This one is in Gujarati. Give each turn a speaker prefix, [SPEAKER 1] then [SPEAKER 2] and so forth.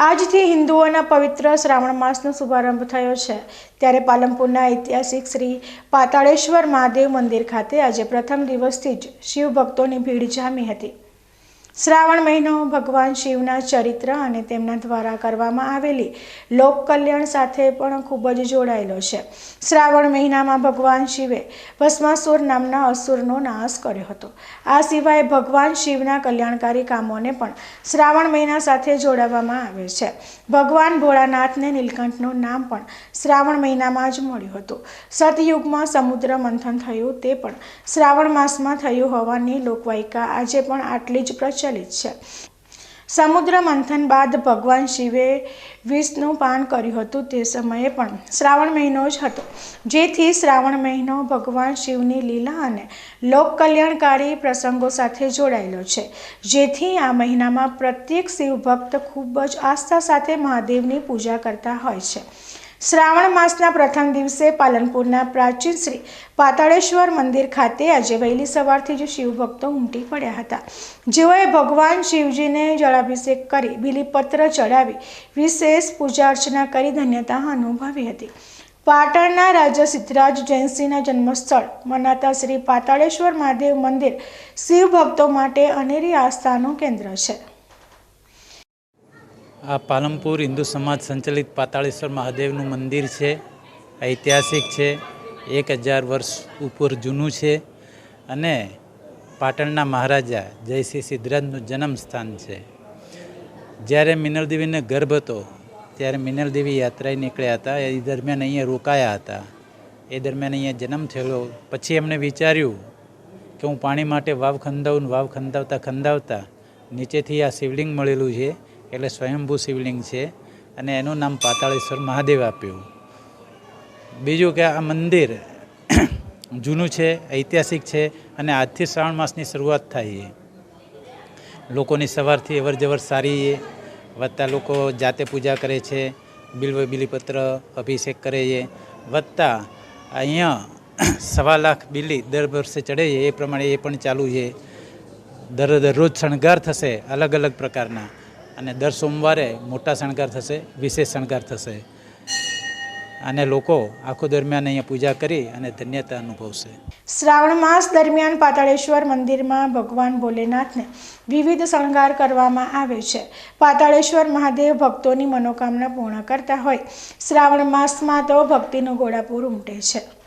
[SPEAKER 1] આજથી હિન્દુઓના પવિત્ર શ્રાવણ માસનો શુભારંભ થયો છે. ત્યારે પાલનપુરના ઐતિહાસિક શ્રી પાતાળેશ્વર મહાદેવ મંદિર ખાતે આજે પ્રથમ દિવસથી જ શિવ ભક્તોની ભીડ જામી હતી. શ્રાવણ મહિનો ભગવાન શિવના ચરિત્ર અને તેમના દ્વારા કરવામાં આવેલી લોક કલ્યાણ સાથે પણ ખૂબ જ જોડાયેલો છે. શ્રાવણ મહિનામાં ભગવાન શિવે ભસ્માસુર નામના અસુરનો નાશ કર્યો હતો. આ સિવાય ભગવાન શિવના કલ્યાણકારી કામોને પણ શ્રાવણ મહિના સાથે જોડાવવામાં આવે છે. ભગવાન ભોળાનાથને નીલકંઠનું નામ પણ શ્રાવણ મહિનામાં જ મળ્યું હતું. સતયુગમાં સમુદ્ર મંથન થયું તે પણ શ્રાવણ માસમાં થયું હોવાની લોકવાયિકા આજે પણ આટલી જ પ્રચલિત છે. સમુદ્ર મંથન બાદ ભગવાન શિવે વિષનું પાન કર્યું હતું તે સમયે પણ શ્રાવણ મહિનો જ હતો. જેથી શ્રાવણ મહિનો ભગવાન શિવની લીલા અને લોક કલ્યાણકારી પ્રસંગો સાથે જોડાયેલો છે. જેથી આ મહિનામાં પ્રત્યેક શિવભક્ત ખૂબ જ આસ્થા સાથે મહાદેવની પૂજા કરતા હોય છે. શ્રાવણ માસના પ્રથમ દિવસે પાલનપુરના પ્રાચીન શ્રી પાતાળેશ્વર મંદિર ખાતે આજે વહેલી સવારથી જ શિવભક્તો ઉમટી પડ્યા હતા. જેઓએ ભગવાન શિવજીને જળાભિષેક કરી બિલીપત્ર ચડાવી વિશેષ પૂજા અર્ચના કરી ધન્યતા અનુભવી હતી. પાટણના રાજા સિદ્ધરાજ જયંસિંહના જન્મસ્થળ, મનાતા શ્રી પાતાળેશ્વર મહાદેવ મંદિર શિવ ભક્તો માટે અનેરી આસ્થાનું કેન્દ્ર છે.
[SPEAKER 2] આ પાલનપુર હિન્દુ સમાજ સંચાલિત પાતાળેશ્વર મહાદેવનું મંદિર છે. ઐતિહાસિક છે. એક હજાર વર્ષ ઉપર જૂનું છે અને પાટણના મહારાજા જયસિંહ સિદ્ધરાજનું જન્મસ્થાન છે. જ્યારે મિનલદેવીને ગર્ભ હતો, ત્યારે મિનલદેવી યાત્રાએ નીકળ્યા હતા. એ દરમિયાન અહીંયા રોકાયા હતા. એ દરમિયાન અહીંયા જન્મ થયેલો. પછી એમણે વિચાર્યું કે હું પાણી માટે વાવ ખંદાવું વાવ ખંદાવતા ખંદાવતા નીચેથી આ શિવલિંગ મળેલું છે. એટલે સ્વયંભૂ શિવલિંગ છે અને એનું નામ પાતાળેશ્વર મહાદેવ આપ્યું. બીજું કે આ મંદિર જૂનું છે, ઐતિહાસિક છે અને આજથી શ્રાવણ માસની શરૂઆત થાય છે. લોકોની સવારથી અવર જવર સારી વધતા લોકો જાતે પૂજા કરે છે બિલ્વ બિલીપત્ર અભિષેક કરે છે. વધતા અહીંયા સવા લાખ બિલી દર વર્ષે ચડે છે, એ પ્રમાણે એ પણ ચાલુ છે. દર દરરોજ શણગાર થશે અલગ અલગ પ્રકારના. અને દર સોમવારે મોટા શણગાર થશે, વિશેષ શણગાર થશે. અને લોકો આખો દરમિયાન અહીંયા પૂજા કરી અને ધન્યતા અનુભવશે.
[SPEAKER 1] શ્રાવણ માસ દરમિયાન પાતાળેશ્વર મંદિરમાં ભગવાન ભોલેનાથને વિવિધ શણગાર કરવામાં આવે છે. પાતાળેશ્વર મહાદેવ ભક્તોની મનોકામના પૂર્ણ કરતા હોય. શ્રાવણ માસમાં તો ભક્તિનો ઘોડાપૂર ઉમટે છે.